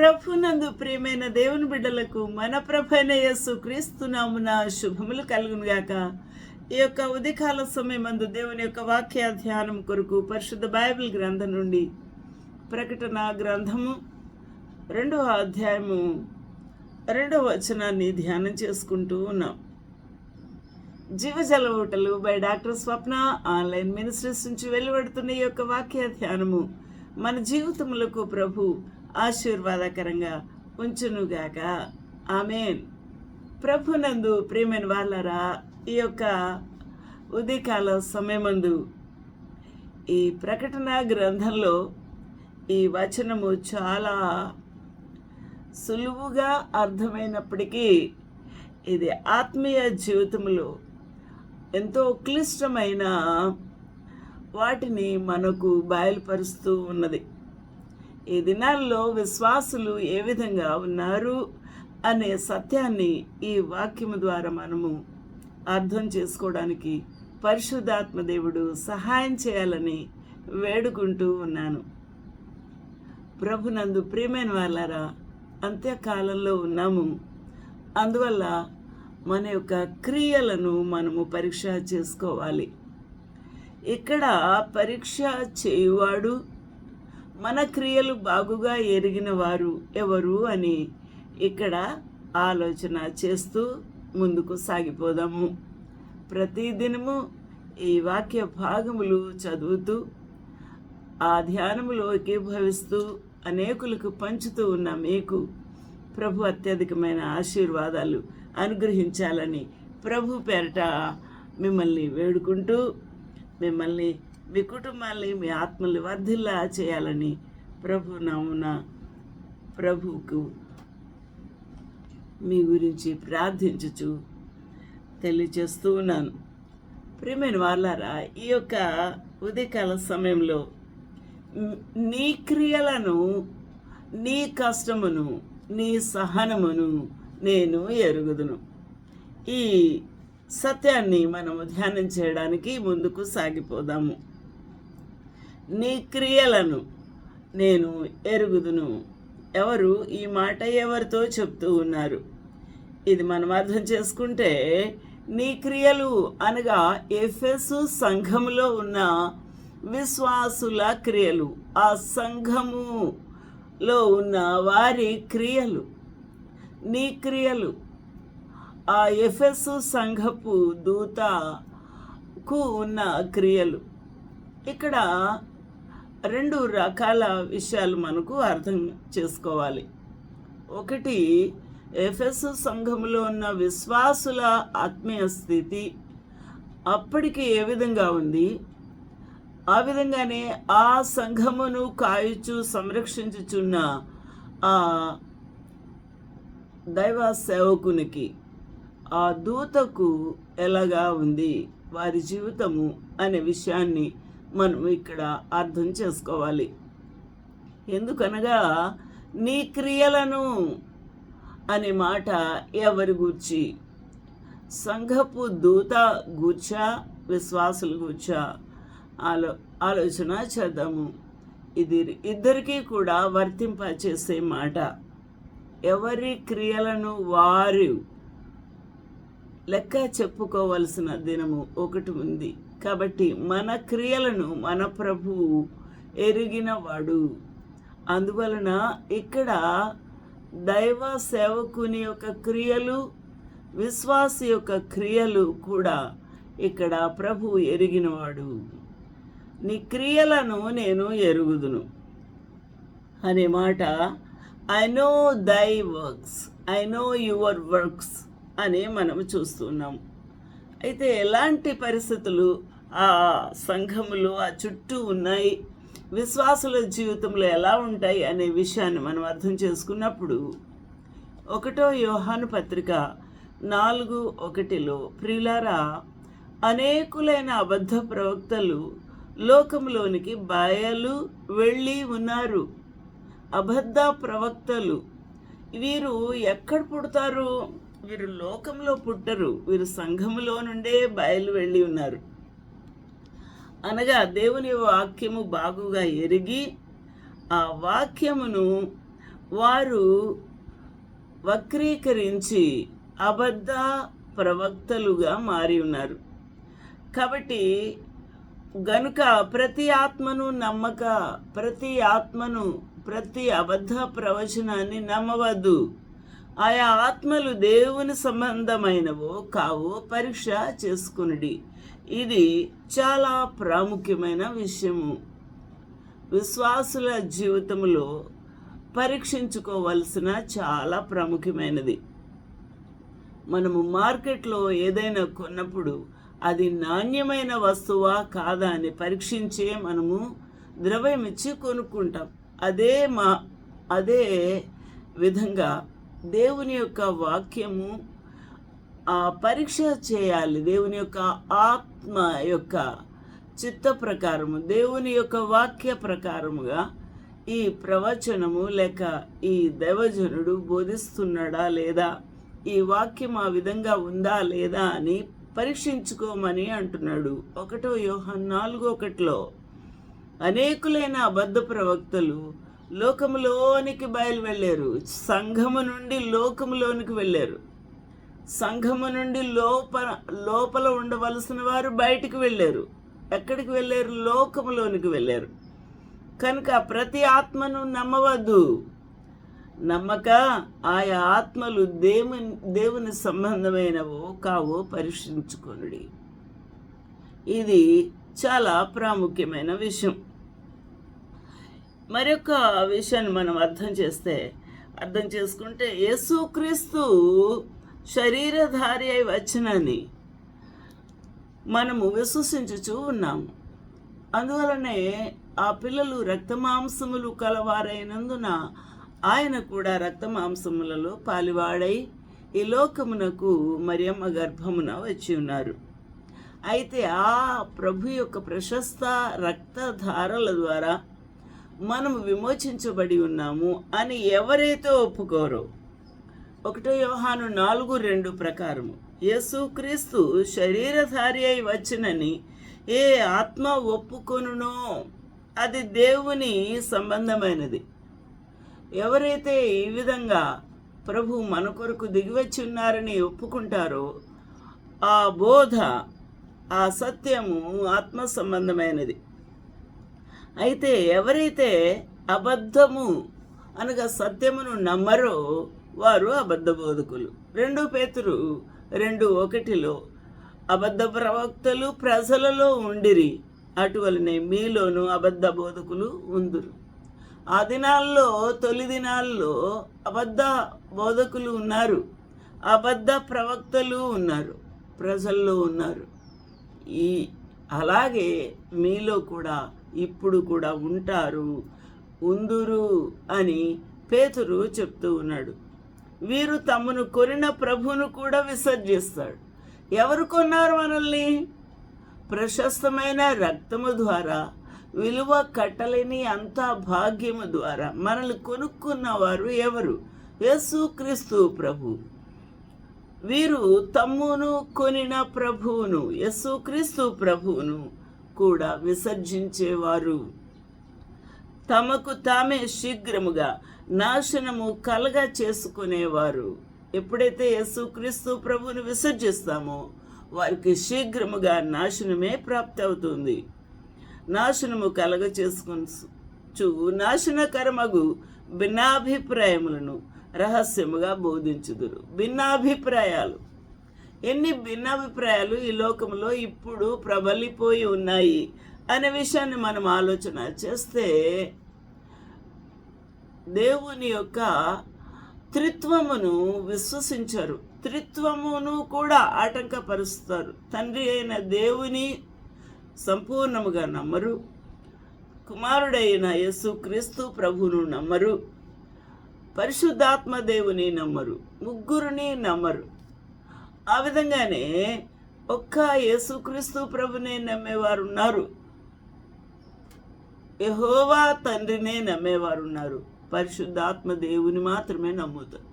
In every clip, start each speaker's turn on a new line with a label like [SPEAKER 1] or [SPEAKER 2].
[SPEAKER 1] ప్రభునందు ప్రియమైన దేవుని బిడ్డలకు మన ప్రభైన యేసు క్రీస్తునామున శుభములు కలుగునుగాక. ఈ యొక్క ఉదయకాల సమయమందు దేవుని యొక్క వాక్య ధ్యానం కొరకు పరిశుద్ధ బైబిల్ గ్రంథం నుండి ప్రకటన గ్రంథము రెండవ అధ్యాయము రెండవ వచనాన్ని ధ్యానం చేసుకుంటూ ఉన్నాం. జీవజల ఓటలు by doctor Swapna online ministries నుంచి వెలువడుతున్న ఈ యొక్క వాక్య ధ్యానము మన జీవితములకు ప్రభు ఆశీర్వాదకరంగా ఉంచునుగాక. ఆమెన్. ప్రభునందు ప్రియమైన వాళ్ళరా ఈ యొక్క ఉదయకాల సమయమందు ఈ ప్రకటన గ్రంథంలో ఈ వచనము చాలా సులువుగా అర్థమైనప్పటికీ ఇది ఆత్మీయ జీవితంలో ఎంతో క్లిష్టమైన వాటిని మనకు బయలుపరుస్తూ ఉన్నది. ఈ దినాల్లో విశ్వాసులు ఏ విధంగా ఉన్నారు అనే సత్యాన్ని ఈ వాక్యము ద్వారా మనము అర్థం చేసుకోవడానికి పరిశుద్ధాత్మ దేవుడు సహాయం చేయాలని వేడుకుంటూ ఉన్నాను. ప్రభునందు ప్రియమైన వాళ్ళారా అంత్యకాలంలో ఉన్నాము. అందువల్ల మన యొక్క క్రియలను మనము పరీక్ష చేసుకోవాలి. ఇక్కడ పరీక్ష చేయువాడు మన క్రియలు బాగుగా ఎరిగిన వారు ఎవరు అని ఇక్కడ ఆలోచన చేస్తూ ముందుకు సాగిపోదాము. ప్రతిదినము ఈ వాక్య భాగములు చదువుతూ ఆ ధ్యానములో ఏకీభవిస్తూ అనేకులకు పంచుతూ ఉన్న మీకు ప్రభు అత్యధికమైన ఆశీర్వాదాలు అనుగ్రహించాలని ప్రభు పేరట మిమ్మల్ని వేడుకుంటూ మిమ్మల్ని మీ కుటుంబాన్ని మీ ఆత్మలు వర్ధిల్లా చేయాలని ప్రభు నామున ప్రభువుకు మీ గురించి ప్రార్థించుచు తెలియచేస్తూ ఉన్నాను. ప్రియమైన వాళ్ళారా ఈ యొక్క ఉదయకాల సమయంలో నీ క్రియలను నీ కష్టమును నీ సహనమును నేను ఎరుగుదును. ఈ సత్యాన్ని మనము ధ్యానం చేయడానికి ముందుకు సాగిపోదాము. నీ క్రియలను నేను ఎరుగుదును. ఎవరు ఈ మాట ఎవరితో చెప్తూ ఉన్నారు? ఇది మనం అర్థం చేసుకుంటే నీ క్రియలు అనగా ఎఫెసు సంఘములో ఉన్న విశ్వాసుల క్రియలు. ఆ సంఘములో ఉన్న వారి క్రియలు. నీ క్రియలు. ఆ ఎఫెసు సంఘపు దూతకు ఉన్న క్రియలు. ఇక్కడ రెండు రకాల విషయాలు మనకు అర్థం చేసుకోవాలి. ఒకటి ఎఫ్ఎస్ సంఘములో ఉన్న విశ్వాసుల ఆత్మీయ స్థితి అప్పటికి ఏ విధంగా ఉంది? ఆ విధంగానే ఆ సంఘమును కాయుచు సంరక్షించుచున్న ఆ దైవ సేవకునికి ఆ దూతకు ఎలాగా ఉంది వారి జీవితము అనే విషయాన్ని మనం ఇక్కడ అర్థం చేసుకోవాలి. ఎందుకనగా నీ క్రియలను అనే మాట ఎవరి గూర్చి? సంఘపు దూత గూర్చా విశ్వాసులు గూర్చా? ఆలో ఆలోచన చేద్దాము. ఇది ఇద్దరికీ కూడా వర్తింపచేసే మాట. ఎవరి క్రియలను వారు లెక్క చెప్పుకోవలసిన దినము ఒకటి ఉంది. కాబట్టి మన క్రియలను మన ప్రభువు ఎరిగినవాడు. అందువలన ఇక్కడ దైవ సేవకుని యొక్క క్రియలు విశ్వాసి యొక్క క్రియలు కూడా ఇక్కడ ప్రభువు ఎరిగినవాడు. నీ క్రియలను నేను ఎరుగుదును. అనే మాట I know thy works I know your works అని మనం చూస్తున్నాం అయితే ఎలాంటి పరిస్థితులు ఆ సంఘములు ఆ చుట్టూ ఉన్నాయి. విశ్వాసుల జీవితంలో ఎలా ఉంటాయి అనే విషయాన్ని మనం అర్థం చేసుకున్నప్పుడు ఒకటో యోహాను పత్రిక నాలుగు ఒకటిలో ప్రియులారా అనేకులైన అబద్ధ ప్రవక్తలు లోకంలోనికి బయలు వెళ్ళి ఉన్నారు. అబద్ధ ప్రవక్తలు వీరు ఎక్కడ పుడతారు? వీరు లోకంలో పుట్టరు. వీరు సంఘములో నుండే బయలు వెళ్ళి ఉన్నారు. అనగా దేవుని వాక్యము బాగుగా ఎరిగి ఆ వాక్యమును వారు వక్రీకరించి అబద్ధ ప్రవక్తలుగా మారి ఉన్నారు. కాబట్టి గనుక ప్రతి ఆత్మను నమ్మక ప్రతి ఆత్మను ప్రతి అబద్ధ ప్రవచనాన్ని నమ్మవద్దు. ఆయా ఆత్మలు దేవుని సంబంధమైనవో కావో పరీక్ష చేసుకునుడి. ఇది చాలా ప్రాముఖ్యమైన విషయము. విశ్వాసుల జీవితంలో పరీక్షించుకోవలసిన చాలా ప్రాముఖ్యమైనది. మనము మార్కెట్లో ఏదైనా కొన్నప్పుడు అది నాణ్యమైన వస్తువా కాదా అని పరీక్షించే మనము ద్రవ్యం ఇచ్చి కొనుక్కుంటాం. అదే మా అదే విధంగా దేవుని యొక్క వాక్యము పరీక్ష చేయాలి. దేవుని యొక్క ఆత్మ యొక్క చిత్త ప్రకారము దేవుని యొక్క వాక్య ప్రకారముగా ఈ ప్రవచనము లేక ఈ దైవజనుడు బోధిస్తున్నాడా లేదా ఈ వాక్యం ఆ విధంగా ఉందా లేదా అని పరీక్షించుకోమని అంటున్నాడు. ఒకటో యోహన్ నాలుగు ఒకటిలో అనేకులైన అబద్ధ ప్రవక్తలు లోకములోనికి బయలు వెళ్ళారు సంఘము నుండి లోకములోనికి వెళ్ళారు. సంఘము నుండి లోపల లోపల ఉండవలసిన వారు బయటికి వెళ్ళారు. ఎక్కడికి వెళ్ళారు? లోకములోనికి వెళ్ళారు. కనుక ప్రతి ఆత్మను నమ్మవద్దు. నమ్మక ఆయా ఆత్మలు దేవుని దేవుని సంబంధమైనవో కావో పరీక్షించుకొనుడి. ఇది చాలా ప్రాముఖ్యమైన విషయం. మరొక విషయాన్ని మనం అర్థం చేస్తే అర్థం చేసుకుంటే యేసుక్రీస్తు శరీరధారి అయి వచ్చినని మనము విశ్వసించుచూ ఉన్నాము. అందువలనే ఆ పిల్లలు రక్తమాంసములు కలవారైనందున ఆయన కూడా రక్తమాంసములలో పాలివాడై ఈ లోకమునకు మరియమ్మ గర్భమున వచ్చి ఉన్నారు. అయితే ఆ ప్రభు యొక్క ప్రశస్త రక్తధారల ద్వారా మనము విమోచించబడి ఉన్నాము అని ఎవరైతే ఒప్పుకోరో ఒకటో యోహాను నాలుగు రెండు ప్రకారము. యేసుక్రీస్తు శరీరధారి అయి వచ్చినని ఏ ఆత్మ ఒప్పుకొనునో అది దేవుని సంబంధమైనది. ఎవరైతే ఈ విధంగా ప్రభు మన కొరకు దిగివచ్చి ఉన్నారని ఒప్పుకుంటారో ఆ బోధ ఆ సత్యము ఆత్మ సంబంధమైనది. అయితే ఎవరైతే అబద్ధము అనగా సత్యమును నమ్మరో వారు అబద్ధ బోధకులు. రెండు పేతురు రెండు ఒకటిలో అబద్ధ ప్రవక్తలు ప్రజలలో ఉండిరి అటువలనే మీలోనూ అబద్ధ బోధకులు ఉందురు. ఆ దినాల్లో తొలి దినాల్లో అబద్ధ బోధకులు ఉన్నారు అబద్ధ ప్రవక్తలు ఉన్నారు ప్రజల్లో ఉన్నారు. ఈ అలాగే మీలో కూడా ఇప్పుడు కూడా ఉంటారు ఉందురు అని పేతురు చెప్తూ ఉన్నాడు. వీరు తమను కొనిన ప్రభును కూడా విసర్జిస్తాడు. ఎవరు కొన్నారు మనల్ని? ప్రశస్తమైన రక్తము ద్వారా విలువ కట్టలేని అంత భాగ్యము ద్వారా మనల్ని కొనుక్కున్నవారు ఎవరు? యేసుక్రీస్తు ప్రభు. వీరు తమ్మును కొనిన ప్రభువును యేసుక్రీస్తు ప్రభువును కూడా విసర్జించేవారు. తమకు తామే శీఘ్రముగా నాశనము కలగ చేసుకునేవారు. ఎప్పుడైతే యేసుక్రీస్తు ప్రభువును విసర్జిస్తామో వారికి శీఘ్రముగా నాశనమే ప్రాప్తి అవుతుంది నాశనము కలగ చేసుకొనచు నాశనకరమగు భిన్నాభిప్రాయములను రహస్యముగా బోధించుదురు. భిన్నాభిప్రాయాలు. ఎన్ని భిన్నాభిప్రాయాలు ఈ లోకంలో ఇప్పుడు ప్రబలిపోయి ఉన్నాయి అనే విషయాన్ని మనం ఆలోచన చేస్తే దేవుని యొక్క త్రిత్వమును విశ్వసించరు. త్రిత్వమును కూడా ఆటంకపరుస్తారు. తండ్రి అయిన దేవుని సంపూర్ణముగా నమ్మరు. కుమారుడైన యేసుక్రీస్తు ప్రభువును నమ్మరు. పరిశుద్ధాత్మ దేవుని నమ్మరు. ముగ్గురిని నమ్మరు. ఆ విధంగానే ఒక్క యేసుక్రీస్తు ప్రభునే నమ్మేవారు ఉన్నారు యహోవా తండ్రినే నమ్మేవారు ఉన్నారు పరిశుద్ధాత్మ దేవుని మాత్రమే నమ్ముతారు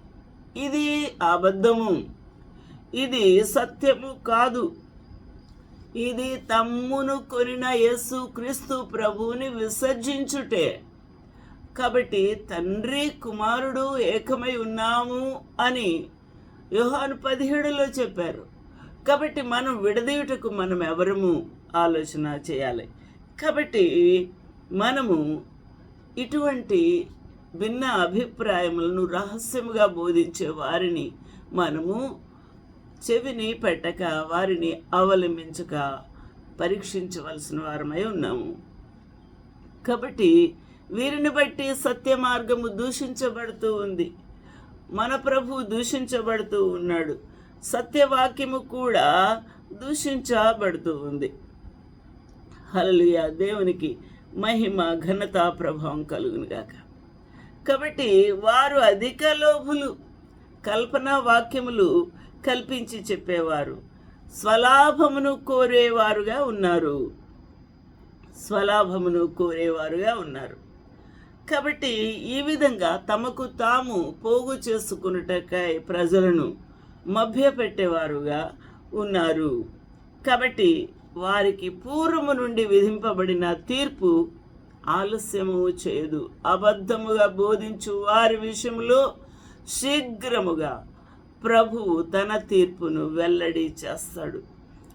[SPEAKER 1] ఇది అబద్ధము. ఇది సత్యము కాదు. ఇది తమ్మును కొనిన యేసు క్రీస్తు ప్రభువుని విసర్జించుటే. కాబట్టి తండ్రి కుమారుడు ఏకమై ఉన్నాము అని యోహాను పదిహేడులో చెప్పారు. కాబట్టి మనం విడదీయుటకు మనం ఎవరము ఆలోచన చేయాలి? కాబట్టి మనము ఇటువంటి భిన్న అభిప్రాయములను రహస్యముగా బోధించే వారిని మనము చెవిని పెట్టక వారిని అవలంబించక పరీక్షించవలసిన వారమై ఉన్నాము. కాబట్టి వీరిని బట్టి సత్య మార్గము దూషించబడుతూ ఉంది. మన ప్రభు దూషించబడుతూ ఉన్నాడు. సత్యవాక్యము కూడా దూషించబడుతూ ఉంది. హలలుయ దేవునికి మహిమ ఘనత ప్రభావం కలుగునుగాక. కాబట్టి వారు అధిక లోభులు. కల్పనా వాక్యములు కల్పించి చెప్పేవారు. స్వలాభమును కోరేవారుగా ఉన్నారు. స్వలాభమును కోరేవారుగా ఉన్నారు. కాబట్టి ఈ విధంగా తమకు తాము పోగు చేసుకున్నటకై ప్రజలను మభ్యపెట్టేవారుగా ఉన్నారు. కాబట్టి వారికి పూర్వము నుండి విధింపబడిన తీర్పు ఆలస్యము చేయదు అబద్ధముగా బోధించు వారి విషయంలో శీఘ్రముగా ప్రభువు తన తీర్పును వెల్లడి చేస్తాడు.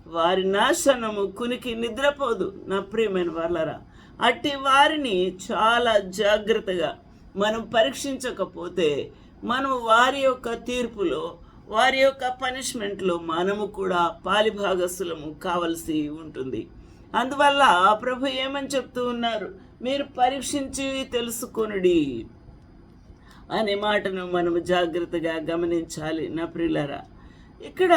[SPEAKER 1] వారి నాశనము కునికి నిద్రపోదు. నా ప్రియమైన వాళ్ళరా అట్టి వారిని చాలా జాగ్రత్తగా మనం పరీక్షించకపోతే మనం వారి యొక్క తీర్పులో వారి యొక్క పనిష్మెంట్లో మనము కూడా పాలిభాగస్సులము కావలసి ఉంటుంది. అందువల్ల ప్రభు ఏమని చెప్తూ ఉన్నారు? మీరు పరీక్షించి తెలుసుకొనుడి అనే మాటను మనము జాగ్రత్తగా గమనించాలి. నా ప్రిలరా ఇక్కడ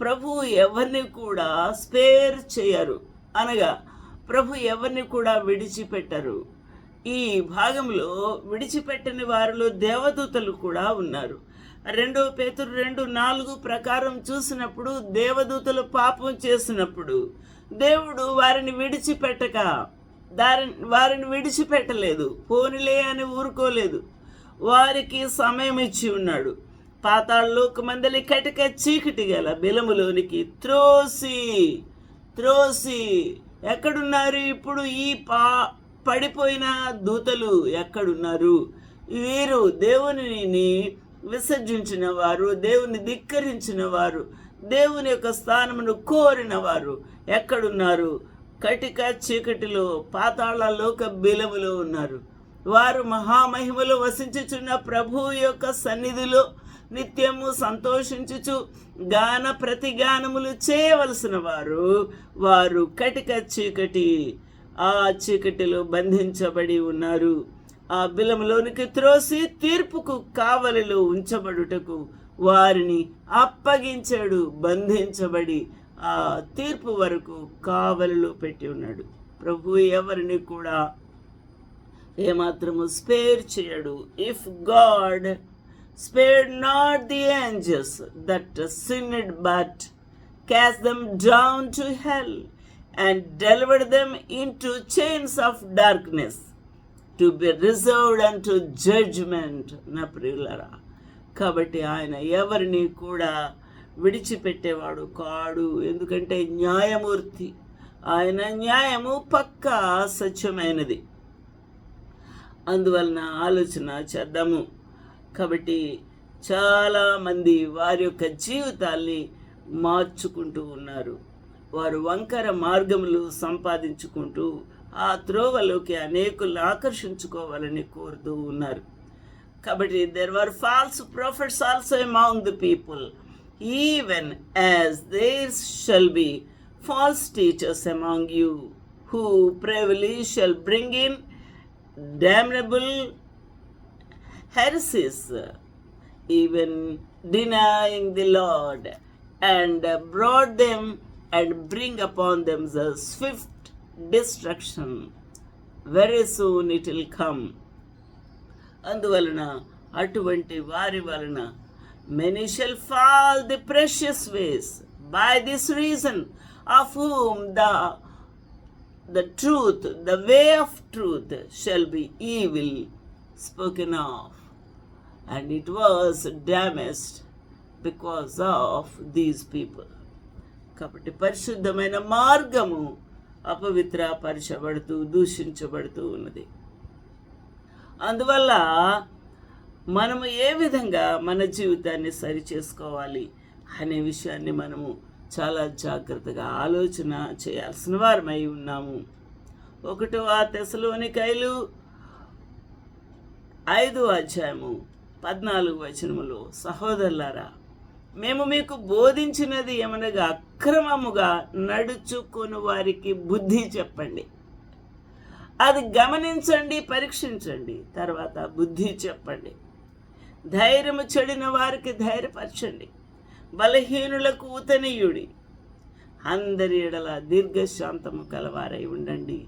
[SPEAKER 1] ప్రభు ఎవరిని కూడా స్పేర్ చేయరు. అనగా ప్రభు ఎవరిని కూడా విడిచిపెట్టరు. ఈ భాగంలో విడిచిపెట్టని వారిలో దేవదూతలు కూడా ఉన్నారు. రెండో పేతురు రెండు నాలుగు ప్రకారం చూసినప్పుడు దేవదూతలు పాపం చేసినప్పుడు దేవుడు వారిని విడిచిపెట్టక దారి వారిని విడిచిపెట్టలేదు. పోనిలే అని ఊరుకోలేదు. వారికి సమయం ఇచ్చి ఉన్నాడు. పాతాళలోక మందలి కటిక చీకటి గల బిలములోనికి త్రోసి త్రోసి ఎక్కడున్నారు ఇప్పుడు ఈ పా పడిపోయిన దూతలు ఎక్కడున్నారు? వీరు దేవునిని విసర్జించిన వారు దేవుని ధిక్కరించిన వారు దేవుని యొక్క స్థానమును కోరిన వారు ఎక్కడున్నారు? కటిక చీకటిలో పాతాళ లోక బిలములో ఉన్నారు. వారు మహామహిమలో వసించుచున్న ప్రభు యొక్క సన్నిధిలో నిత్యము సంతోషించుచు గాన ప్రతిగానములు చేయవలసిన వారు వారు కటిక చీకటి ఆ చీకటిలో బంధించబడి ఉన్నారు. ఆ బిలములోనికి త్రోసి తీర్పుకు కావలిలో ఉంచబడుటకు వారిని అప్పగించాడు బంధించబడి తీర్పు వరకు కావలిలో పెట్టి ఉన్నాడు. ప్రభు ఎవరిని కూడా ఏమాత్రము స్పేర్ చేయడు. If God spare not the angels that sinned but cast them down to hell and delivered them into chains of darkness to be reserved and to judgement నా ప్రియులరా. కాబట్టి ఆయన ఎవరిని కూడా విడిచిపెట్టేవాడు కాడు. ఎందుకంటే న్యాయమూర్తి. ఆయన న్యాయము పక్కా సత్యమైనది. అందువలన ఆలోచన చేద్దాము. కాబట్టి చాలామంది వారి యొక్క జీవితాల్ని మార్చుకుంటూ ఉన్నారు. వారు వంకర మార్గములు సంపాదించుకుంటూ ఆ త్రోవలోకి అనేకులను ఆకర్షించుకోవాలని కోరుతూ ఉన్నారు. కాబట్టి there were false prophets also among the people Even as there shall be false teachers among you who privily shall bring in damnable heresies, even denying the Lord, and brought them and bring upon them the swift destruction. Very soon it will come. అందువలన అటువంటి వారి వలన Many shall fall the precious ways. By this reason, of whom the the truth, the way of truth shall be evil spoken of. And it was damaged because of these people. కాబట్టి పరిశుద్ధమైన మార్గము అపవిత్రపరచబడుతూ దూషించబడుతూ ఉన్నది అందువల్ల మనము ఏ విధంగా మన జీవితాన్ని సరి చేసుకోవాలి అనే విషయాన్ని మనము చాలా జాగ్రత్తగా ఆలోచన చేయాల్సిన వారమై ఉన్నాము. ఒకటో ఆ తెసలోనికైలు ఐదో అధ్యాయము పద్నాలుగు వచనములో సహోదరులారా మేము మీకు బోధించినది ఏమనగా అక్రమముగా నడుచుకొని వారికి బుద్ధి చెప్పండి. అది గమనించండి పరీక్షించండి తర్వాత బుద్ధి చెప్పండి. ధైర్యము చెడిన వారికి ధైర్యపరచండి. బలహీనులకు ఊతనీయుడి అందరి ఎడల దీర్ఘశాంతము కలవారై ఉండండి.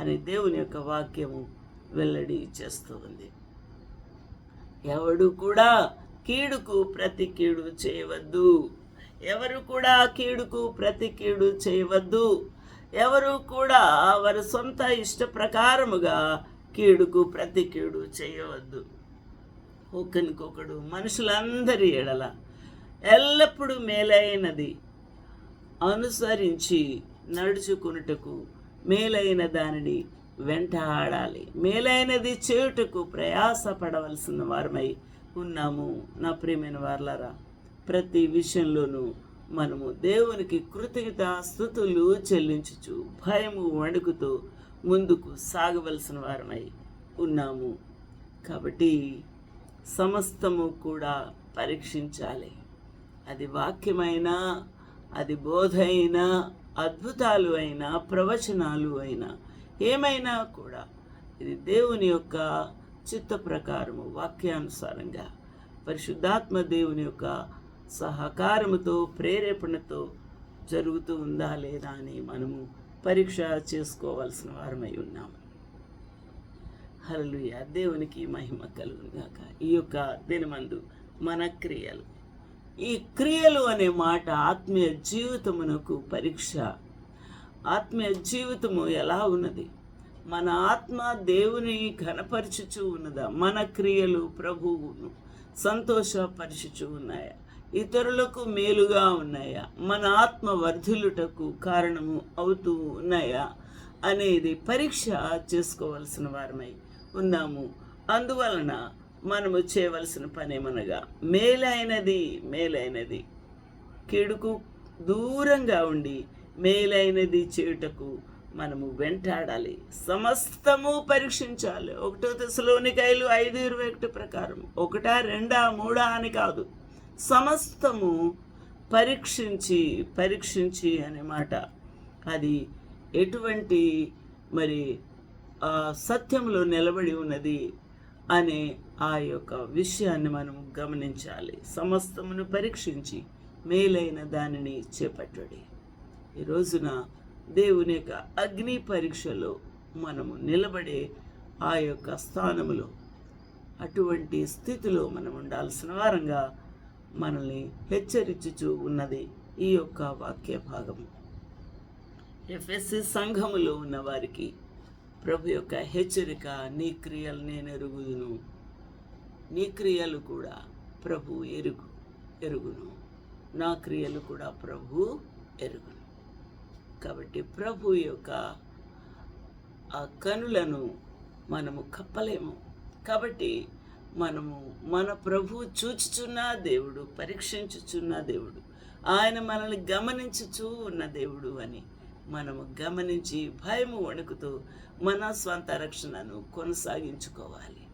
[SPEAKER 1] అని దేవుని యొక్క వాక్యము వెల్లడి చేస్తూ ఉంది. ఎవడు కూడా కీడుకు ప్రతి కీడు చేయవద్దు. ఎవరు కూడా కీడుకు ప్రతి కీడు చేయవద్దు. ఎవరు కూడా వారి సొంత ఇష్ట ప్రకారముగా కీడుకు ప్రతి కీడు చేయవద్దు. ఒకరికొకడు మనుషులందరి ఎడల ఎల్లప్పుడూ మేలైనది అనుసరించి నడుచుకున్నటకు మేలైన దానిని వెంటాడాలి. మేలైనది చేయుటకు ప్రయాసపడవలసిన వారమై ఉన్నాము. నా ప్రియమైన వార్లారా ప్రతి విషయంలోనూ మనము దేవునికి కృతజ్ఞత స్థుతులు చెల్లించుచు భయము వణుకుతూ ముందుకు సాగవలసిన వారమై ఉన్నాము. కాబట్టి సమస్తము కూడా పరీక్షించాలి. అది వాక్యమైనా అది బోధ అయినా అద్భుతాలు అయినా ప్రవచనాలు అయినా ఏమైనా కూడా ఇది దేవుని యొక్క చిత్త ప్రకారము వాక్యానుసారంగా. పరిశుద్ధాత్మ దేవుని యొక్క సహకారముతో ప్రేరేపణతో జరుగుతూ ఉందా లేదా అని మనము పరీక్ష చేసుకోవాల్సిన వారమై ఉన్నాము. హల్లెలూయా. దేవునికి మహిమ కలుగునుగాక. ఈ యొక్క దినమందు మన క్రియలు. ఈ క్రియలు అనే మాట ఆత్మీయ జీవితమునకు పరీక్ష. ఆత్మీయ జీవితము ఎలా ఉన్నది? మన ఆత్మ దేవుని ఘనపరచుచు ఉన్నదా? మన క్రియలు ప్రభువును సంతోషపరచుచు ఉన్నాయా? ఇతరులకు మేలుగా ఉన్నాయా? మన ఆత్మ వర్ధిల్లుటకు కారణము అవుతూ ఉన్నాయా? అనేది పరీక్ష చేసుకోవలసిన వారమై ఉన్నాము. అందువలన మనము చేయవలసిన పనేమనగా మేలైనది మేలైనది. కీడుకు దూరంగా ఉండి మేలైనది చేయుటకు మనము వెంటాడాలి. సమస్తము పరీక్షించాలి. ఒకటో దశలోనికాయలు ఐదు ఇరవై ఒకటి ప్రకారం. ఒకటా రెండా మూడా అని కాదు. సమస్తము పరీక్షించి పరీక్షించి అనే మాట. అది ఎటువంటి మరి సత్యంలో నిలబడి ఉన్నది అనే ఆ యొక్క విషయాన్ని మనం గమనించాలి. సమస్తమును పరీక్షించి మేలైన దానిని చేపట్టడి. ఈ రోజున దేవుని యొక్క అగ్ని పరీక్షలో మనము నిలబడే ఆ యొక్క స్థానములో అటువంటి స్థితిలో మనం ఉండాల్సిన వారంగా మనల్ని హెచ్చరించుచూ ఉన్నది ఈ యొక్క వాక్య భాగము ఎఫ్ఎస్సి సంఘములో ఉన్న వారికి ప్రభు యొక్క హెచ్చరిక నీ క్రియలు నేను ఎరుగుదును. నీ క్రియలు కూడా ప్రభు ఎరుగు ఎరుగును. నా క్రియలు కూడా ప్రభు ఎరుగును. కాబట్టి ప్రభు యొక్క ఆ కనులను మనము కప్పలేము. కాబట్టి మనము మన ప్రభు చూచుచున్న దేవుడు పరీక్షించుచున్న దేవుడు ఆయన మనల్ని గమనించుచూ ఉన్న దేవుడు అని మనము గమనించి భయము వణుకుతూ మన స్వంత రక్షణను కొనసాగించుకోవాలి.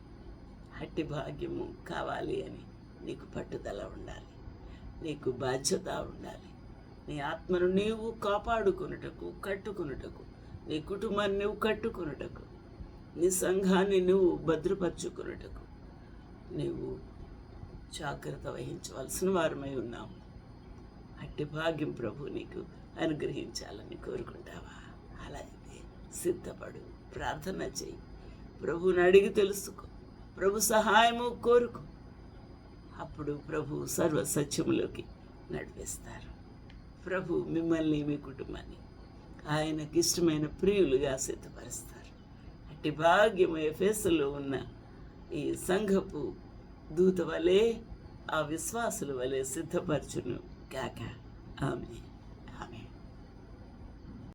[SPEAKER 1] అట్టి భాగ్యము కావాలి అని నీకు పట్టుదల ఉండాలి. నీకు బాధ్యత ఉండాలి. నీ ఆత్మను నీవు కాపాడుకున్నటకు కట్టుకున్నటకు నీ కుటుంబాన్ని నువ్వు కట్టుకున్నటకు నీ సంఘాన్ని నువ్వు భద్రపరుచుకున్నటకు నీవు జాగ్రత్త వహించవలసిన వారమై ఉన్నావు. అట్టి భాగ్యం ప్రభు నీకు అనుగ్రహించాలని కోరుకుంటావా? అలాగే సిద్ధపడు. ప్రార్థన చేయి ప్రభుని అడిగి తెలుసుకో. ప్రభు సహాయము కోరుకో. అప్పుడు ప్రభు సర్వ సత్యములోకి నడిపిస్తారు. ప్రభు మిమ్మల్ని మీ కుటుంబాన్ని ఆయనకి ఇష్టమైన ప్రియులుగా సిద్ధపరుస్తారు. అట్టి భాగ్యమయ ఫేసులో ఉన్న ఈ సంఘపు దూత వలె ఆ విశ్వాసుల వలె సిద్ధపరచును కాక ఆమె